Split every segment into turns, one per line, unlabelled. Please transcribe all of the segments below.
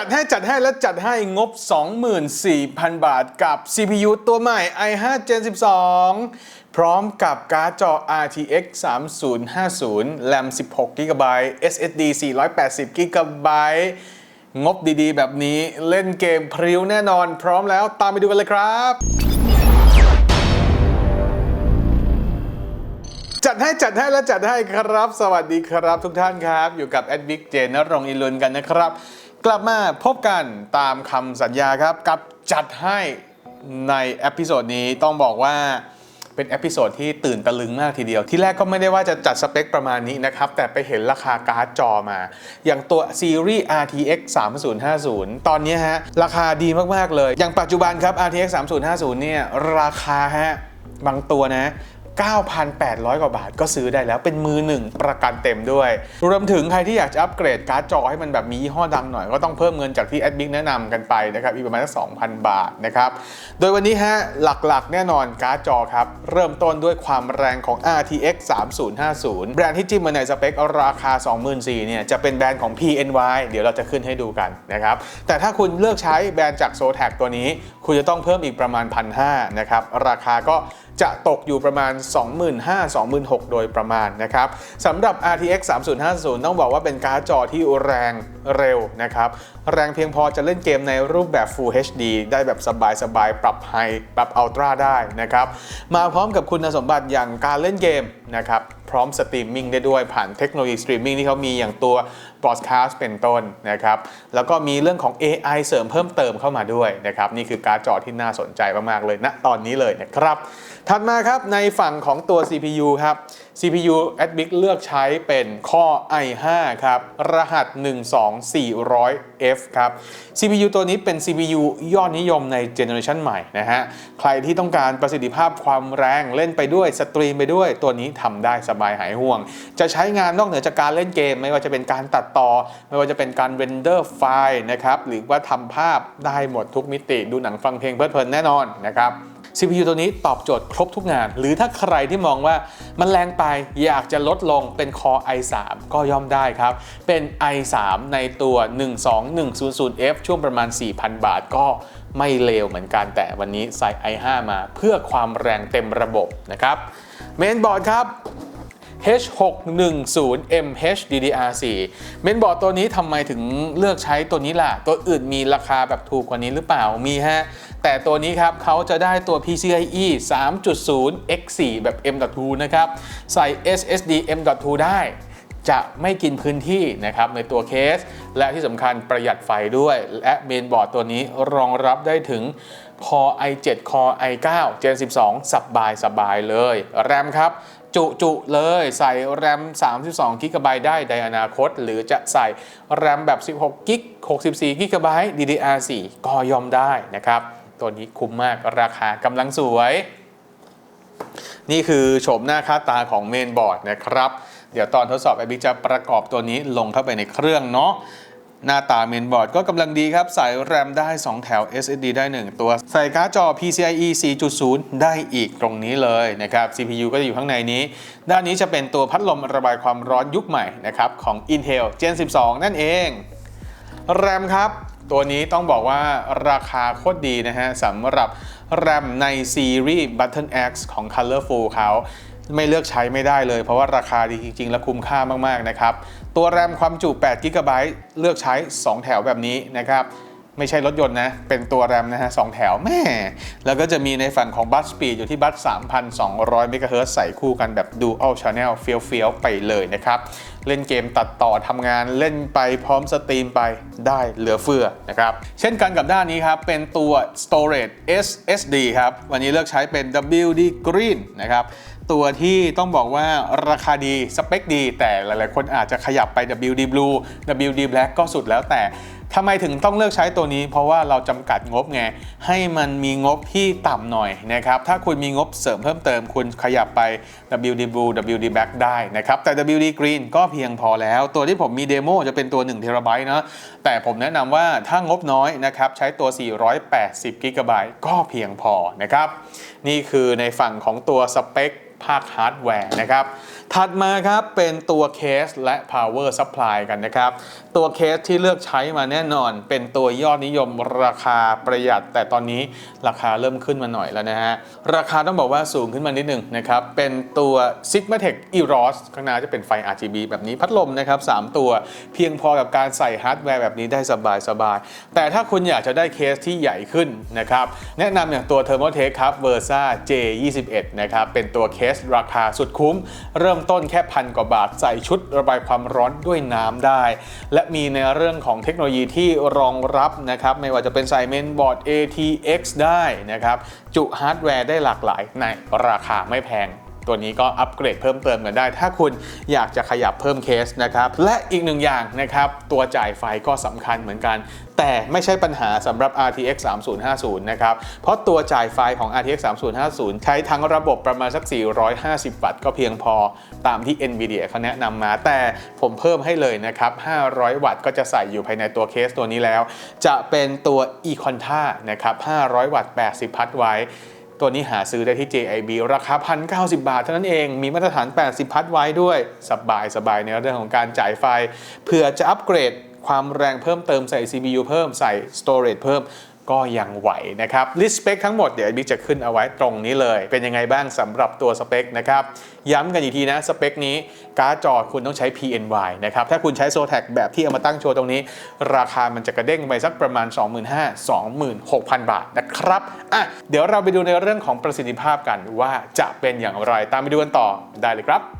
จัดให้จัดให้และจัดให้งบ 24,000 บาทกับ CPU ตัวใหม่ i5 Gen 12 พร้อมกับการ์ดจอ RTX 3050 RAM 16 GB SSD 480 GB งบดีๆ แบบนี้เล่นเกมพริ้วแน่นอน พร้อมแล้วตามไปดูกันเลยครับจัดให้จัดให้และจัดให้ครับ สวัสดีครับทุกท่านครับ อยู่กับแอดวิกเจนรงอิลุนกันนะครับ กลับมาพบกันตามคำสัญญาครับ กับจัดให้ในเอพิโซดนี้ต้องบอกว่าเป็นเอพิโซดที่ตื่นตะลึงมากทีเดียว ที่แรกก็ไม่ได้ว่าจะจัดสเปคประมาณนี้นะครับ แต่ไปเห็นราคาการ์ดจอมา อย่างตัวซีรีส์ RTX 3050 ตอนนี้ฮะ ราคาดีมาก ๆ เลย อย่างปัจจุบันครับ RTX 3050 เนี่ย ราคาฮะ บางตัวนะ 9,800 กว่าบาทก็ซื้อได้แล้วเป็นมือหนึ่งประกันเต็มด้วย รวมถึงใครที่อยากจะอัปเกรดการ์ดจอให้มันแบบมียี่ห้อดังหน่อย ก็ต้องเพิ่มเงินจากที่แอดมิกแนะนำกันไปนะครับอีกประมาณสัก2,000 บาทนะครับโดยวันนี้ฮะหลักๆ แน่นอนการ์ดจอครับ เริ่มต้นด้วยความแรงของ RTX 3050 แบรนด์ที่จิ้มมาในสเปคราคา 24,000เนี่ยจะเป็นแบรนด์ของ PNY เดี๋ยวเราจะขึ้นให้ดูกันนะครับแต่ถ้าคุณเลือกใช้แบรนด์จาก z o t a c ตัวนี้ คุณจะต้องเพิ่มอีกประมาณ 1,500นะครับราคาก็ จะตกอยู่ประมาณ 25,000-26,000 โดยประมาณนะครับสำหรับ RTX 3050 ต้องบอกว่าเป็นการ์ดจอที่แรงเร็วนะครับแรงเพียงพอจะเล่นเกมในรูปแบบ Full HD ได้แบบสบายๆ ปรับไฮปรับอัลตร้าได้นะครับ มาพร้อมกับคุณสมบัติอย่างการเล่นเกมนะครับ พร้อมสตรีมมิ่งได้ด้วยผ่านเทคโนโลยีสตรีมมิ่งที่เขามีอย่างตัว Broadcast เป็นต้นนะครับ แล้วก็มีเรื่องของ AI เสริมเพิ่มเติมเข้ามาด้วยนะครับ นี่คือการ์ดจอที่น่าสนใจมาก ๆ เลยณตอนนี้เลยนะครับ ถัดมาครับในฝั่งของตัว CPU ครับ CPU Adbic เลือกใช้เป็น Core i5 ครับ รหัส 12400F ครับ CPU ตัวนี้เป็น CPU ยอดนิยมในเจเนอเรชันใหม่นะฮะ ใครที่ต้องการประสิทธิภาพความแรงเล่นไปด้วยสตรีมไปด้วย ตัวนี้ทำได้สบายหายห่วง จะใช้งานนอกเหนือจากการเล่นเกม ไม่ว่าจะเป็นการตัดต่อ ไม่ว่าจะเป็นการเรนเดอร์ไฟล์นะครับ หรือว่าทำภาพได้หมดทุกมิติ ดูหนังฟังเพลงเพลิดเพลินแน่นอนนะครับ CPU ตัวนี้ตอบโจทย์ครบทุกงาน หรือถ้าใครที่มองว่ามันแรงไปอยากจะลดลงเป็น Core i3 ก็ย่อมได้ครับ เป็น i3 ในตัว 12100F ช่วงประมาณ 4,000 บาทก็ไม่เลวเหมือนกันแต่วันนี้ใส่ i5 มาเพื่อความแรงเต็มระบบนะครับเมนบอร์ดครับ H610MH DDR4 เมนบอร์ดตัวนี้ทำไมถึงเลือกใช้ตัวนี้ล่ะ ตัวอื่นมีราคาแบบถูกกว่านี้หรือเปล่า มีฮะ แต่ตัวนี้ครับเขาจะได้ตัว PCIe 3.0 X4 แบบ M.2 นะครับ ใส่ SSD M.2 ได้จะไม่กินพื้นที่นะครับในตัวเคส และที่สำคัญประหยัดไฟด้วย และเมนบอร์ดตัวนี้รองรับได้ถึง Core i7 Core i9 Gen 12 สบายสบายเลย แรมครับ จุจุเลยใส่แรม 32 g b ไบได้ในอนาคต หรือจะใส่แรมแบบ 16 g 64 g b DDR4 ก็ยอมได้นะครับ ตัวนี้คุ้มมากราคากำลังสวย นี่คือโฉมหน้าค่าตาของเมนบอร์ดนะครับ เดี๋ยวตอนทดสอบไอบิจะประกอบตัวนี้ลงเข้าไปในเครื่องเนาะ หน้าตาเมนบอร์ดก็กำลังดีครับใส่แรมได้ 2 แถว SSD ได้ 1 ตัว ใส่การ์ดจอ PCIe 4.0 ได้อีกตรงนี้เลยนะครับ CPU ก็จะอยู่ข้างในนี้ ด้านนี้จะเป็นตัวพัดลมระบายความร้อนยุคใหม่นะครับของ Intel Gen 12 นั่นเอง แรมครับ ตัวนี้ต้องบอกว่าราคาโคตรดีนะฮะสำหรับแรมในซีรีส์ Button X ของ Colorful เขาไม่เลือกใช้ไม่ได้เลย เพราะว่าราคาดีจริง ๆ และคุ้มค่ามากๆนะครับ ตัวแรมความจุ8 g b เลือกใช้ 2 แถวแบบนี้นะครับ ไม่ใช่รถยนต์นะ เป็นตัวแรมนะฮะสแถวแม่ แล้วก็จะมีในฝั่งของบัสสปีดอยู่ที่บัส3,200 MHz ใส่คู่กันแบบ Dual Channel เฟี้ยวๆ ไปเลยนะครับ เล่นเกมตัดต่อทำงานเล่นไปพร้อมสตรีมไปได้เหลือเฟือนะครับ เช่นกันกับด้านนี้ครับ เป็นตัว Storage SSD ครับ วันนี้เลือกใช้เป็น WD Green นะครับ ตัวที่ต้องบอกว่าราคาดี สเปคดี แต่หลายๆ คนอาจจะขยับไป WD Blue WD Black ก็สุดแล้วแต่ทำไมถึงต้องเลือกใช้ตัวนี้ เพราะว่าเราจำกัดงบไง ให้มันมีงบที่ต่ำหน่อยนะครับ ถ้าคุณมีงบเสริมเพิ่มเติม คุณขยับไป WD Blue WD Black ได้นะครับ แต่ WD Green ก็เพียงพอแล้ว ตัวที่ผมมีเดโมจะเป็นตัว1 t b นะแต่ผมแนะนำว่าถ้างบน้อยนะครับ ใช้ตัว 480 g b ก็เพียงพอนะครับ นี่คือในฝั่งของตัวสเปค ภาคฮาร์ดแวร์นะครับ ถัดมาครับเป็นตัวเคสและ power supply กันนะครับ ตัวเคสที่เลือกใช้มาแน่นอน เป็นตัวยอดนิยมราคาประหยัด แต่ตอนนี้ราคาเริ่มขึ้นมาหน่อยแล้วนะฮะ ราคาต้องบอกว่าสูงขึ้นมานิดหนึ่งนะครับ เป็นตัว Sigmatech EROS ข้างหน้าจะเป็นไฟ RGB แบบนี้พัดลมนะครับ 3 ตัวเพียงพอกับการใส่ฮาร์ดแวร์แบบนี้ได้สบายๆแต่ถ้าคุณอยากจะได้เคสที่ใหญ่ขึ้นนะครับแนะนำอย่างตัว Thermotech ครับ Versa J21 นะครับเป็นตัวเคสราคาสุดคุ้ม เริ่มต้นแค่พันกว่าบาทใส่ชุดระบายความร้อนด้วยน้ำได้ และมีในเรื่องของเทคโนโลยีที่รองรับนะครับ ไม่ว่าจะเป็นใส่เมนบอร์ด ATX ได้นะครับ จุฮาร์ดแวร์ได้หลากหลายในราคาไม่แพง ตัวนี้ก็อัปเกรดเพิ่มเติมกันได้ ถ้าคุณอยากจะขยับเพิ่มเคสนะครับและอีกหนึ่งอย่างนะครับตัวจ่ายไฟก็สำคัญเหมือนกัน แต่ไม่ใช่ปัญหาสำหรับ RTX 3050 นะครับ เพราะตัวจ่ายไฟของ RTX 3050 ใช้ทั้งระบบประมาณสัก 450 วัตต์ก็เพียงพอตามที่ NVIDIA เขาแนะนำมา แต่ผมเพิ่มให้เลยนะครับ 500 วัตต์ก็จะใส่อยู่ภายในตัวเคสตัวนี้แล้ว จะเป็นตัว e-conta นะครับ 500 วัตต์ 80 พัทไว้ ตัวนี้หาซื้อได้ที่ JIB ราคา 1,090 บาท เท่านั้นเอง มีมาตรฐาน 80 พัทไว้ด้วยสบายสบายในเรื่องของการจ่ายไฟเพื่อจะอัปเกรดความแรงเพิ่มเติมใส่ CPU เพิ่มใส่ Storage เพิ่ม ก็ยังไหวนะครับลิสต์สเปคทั้งหมดเดี๋ยวบิ๊กจะขึ้นเอาไว้ตรงนี้เลย เป็นยังไงบ้างสำหรับตัวสเปคนะครับย้ำกันอีกทีนะสเปคนี้การ์ดจอคุณต้องใช้ PNY นะครับถ้าคุณใช้ Zotac แบบที่เอามาตั้งโชว์ตรงนี้ ราคามันจะกระเด้งไปสักประมาณ 25,000-26,000 บาทนะครับอะเดี๋ยวเราไปดูในเรื่องของประสิทธิภาพกันว่าจะเป็นอย่างไรตามไปดูกันต่อได้เลยครับ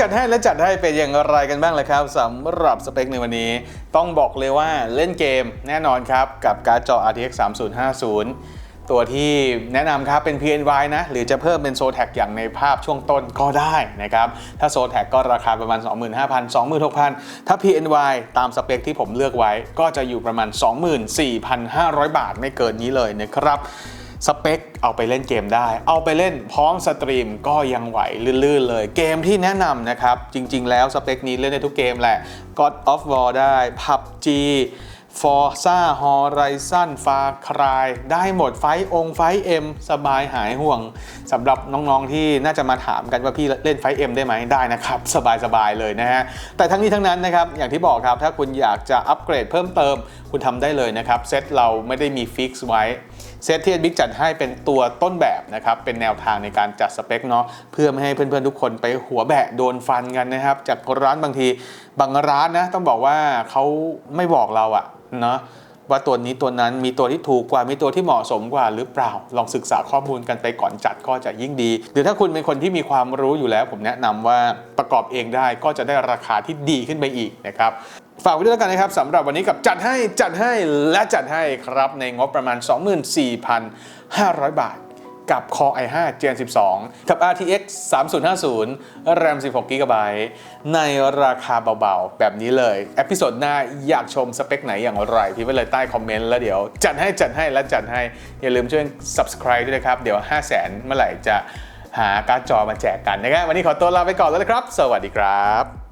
จัดให้และจัดให้เป็นอย่างไรกันบ้างเลยครับสำหรับสเปคในวันนี้ ต้องบอกเลยว่าเล่นเกมแน่นอนครับ กับการ์ดจอ RTX 3050 ตัวที่แนะนำครับเป็น PNY นะ หรือจะเพิ่มเป็นโซแท็กอย่างในภาพช่วงต้นก็ได้นะครับ ถ้าโซแท็กก็ราคาประมาณ 25,000 26,000 ถ้า PNY ตามสเปคที่ผมเลือกไว้ ก็จะอยู่ประมาณ 24,500 บาทไม่เกินนี้เลยนะครับ สเปคเอาไปเล่นเกมได้ เอาไปเล่นพร้อมสตรีมก็ยังไหวลื่นๆเลย เกมที่แนะนำนะครับ จริงๆ แล้วสเปคนี้เล่นได้ทุกเกมแหละ God of War ได้ PUBG Forza Horizon Far Cry ได้หมดไฟองไฟเอ็มสบายหายห่วงสำหรับน้องๆที่น่าจะมาถามกันว่าพี่เล่นไฟเอ็มได้ไหมได้นะครับ สบายๆเลยนะฮะ แต่ทั้งนี้ทั้งนั้นนะครับ อย่างที่บอกครับ ถ้าคุณอยากจะอัปเกรดเพิ่มเติม คุณทำได้เลยนะครับ เซตเราไม่ได้มีฟิกซ์ไว้เซตที่บิ๊กจัดให้เป็นตัวต้นแบบนะครับ เป็นแนวทางในการจัดสเปคเนาะเพื่อไม่ให้เพื่อนๆทุกคนไปหัวแบะโดนฟันกันนะครับ จากร้านบางที บางร้านนะต้องบอกว่าเขาไม่บอกเราอะเนาะว่าตัวนี้ตัวนั้นมีตัวที่ถูกกว่ามีตัวที่เหมาะสมกว่าหรือเปล่า ลองศึกษาข้อมูลกันไปก่อนจัดก็จะยิ่งดี หรือถ้าคุณเป็นคนที่มีความรู้อยู่แล้ว ผมแนะนำว่าประกอบเองได้ก็จะได้ราคาที่ดีขึ้นไปอีกนะครับฝากไว้ด้วยแล้วกันนะครับสำหรับวันนี้กับจัดให้จัดให้และจัดให้ครับในงบประมาณ 24,500 บาท กับ Core i5 Gen 12 กับ RTX 3050 RAM 16 GB ในราคาเบาๆ แบบนี้เลยเอพิโซดหน้าอยากชมสเปคไหนอย่างไรพิมพ์ไว้เลยใต้คอมเมนต์แล้วเดี๋ยว จัดให้จัดให้และจัดให้ อย่าลืมช่วย subscribe ด้วยนะครับ เดี๋ยว 500,000 เมื่อไหร่จะหาการ์ดจอมาแจกกันนะครับ วันนี้ขอตัวลาไปก่อนแล้วนะครับ สวัสดีครับ